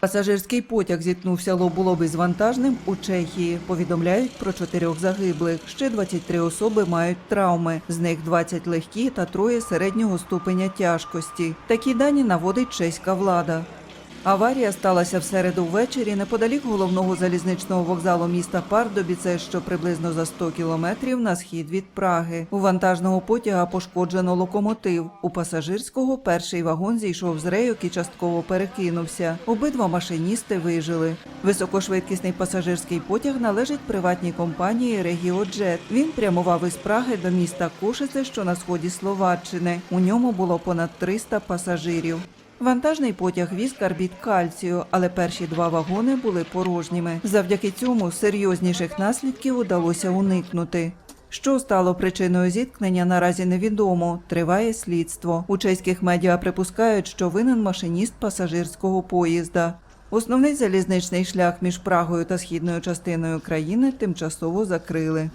Пасажирський потяг зіткнувся лоб у лоб із вантажним у Чехії. Повідомляють про чотирьох загиблих. Ще 23 особи мають травми. З них 20 легкі та троє середнього ступеня тяжкості. Такі дані наводить чеська влада. Аварія сталася в середу ввечері неподалік головного залізничного вокзалу міста Пардобіце, що приблизно за 100 кілометрів на схід від Праги. У вантажного потяга пошкоджено локомотив. У пасажирського перший вагон зійшов з рейок і частково перекинувся. Обидва машиністи вижили. Високошвидкісний пасажирський потяг належить приватній компанії Регіоджет. Він прямував із Праги до міста Кошице, що на сході Словаччини. У ньому було понад 300 пасажирів. Вантажний потяг віз карбід кальцію, але перші два вагони були порожніми. Завдяки цьому серйозніших наслідків удалося уникнути. Що стало причиною зіткнення, наразі невідомо. Триває слідство. У чеських медіа припускають, що винен машиніст пасажирського поїзда. Основний залізничний шлях між Прагою та східною частиною країни тимчасово закрили.